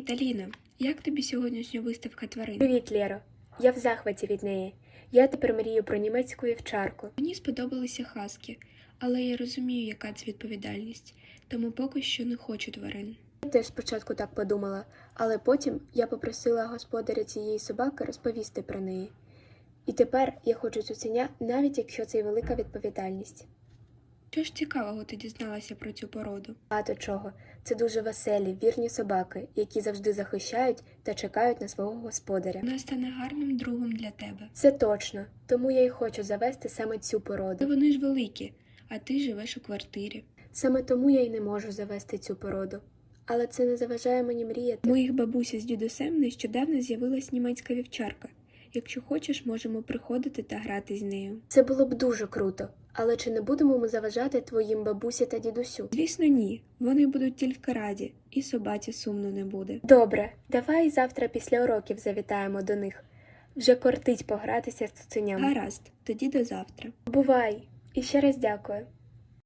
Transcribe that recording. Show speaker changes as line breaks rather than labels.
Таліна, як тобі сьогоднішня виставка тварин?
Привіт, Лєро. Я в захваті від неї. Я тепер мрію про німецьку вівчарку.
Мені сподобалися хаски, але я розумію, яка це відповідальність, тому поки що не хочу тварин.
Я теж спочатку так подумала, але потім я попросила господаря цієї собаки розповісти про неї. І тепер я хочу цуценя, навіть якщо це й велика відповідальність.
Що ж цікавого ти дізналася про цю породу?
Багато чого. Це дуже веселі, вірні собаки, які завжди захищають та чекають на свого господаря.
Вона стане гарним другом для тебе.
Це точно, тому я й хочу завести саме цю
Але
породу.
вони ж великі, а ти живеш у квартирі.
Саме тому я й не можу завести цю породу. Але це не заважає мені мріяти.
моїх бабуся з дідусем нещодавно з'явилась німецька вівчарка. Якщо хочеш, можемо приходити та грати з нею.
Це було б дуже круто. Але чи не будемо ми заважати твоїм бабусі та дідусю?
Звісно, ні. Вони будуть тільки раді, і собаці сумно не буде.
Добре, давай завтра після уроків завітаємо до них. Вже кортить погратися з цуценям.
Гаразд, тоді до завтра.
Бувай! І ще раз дякую.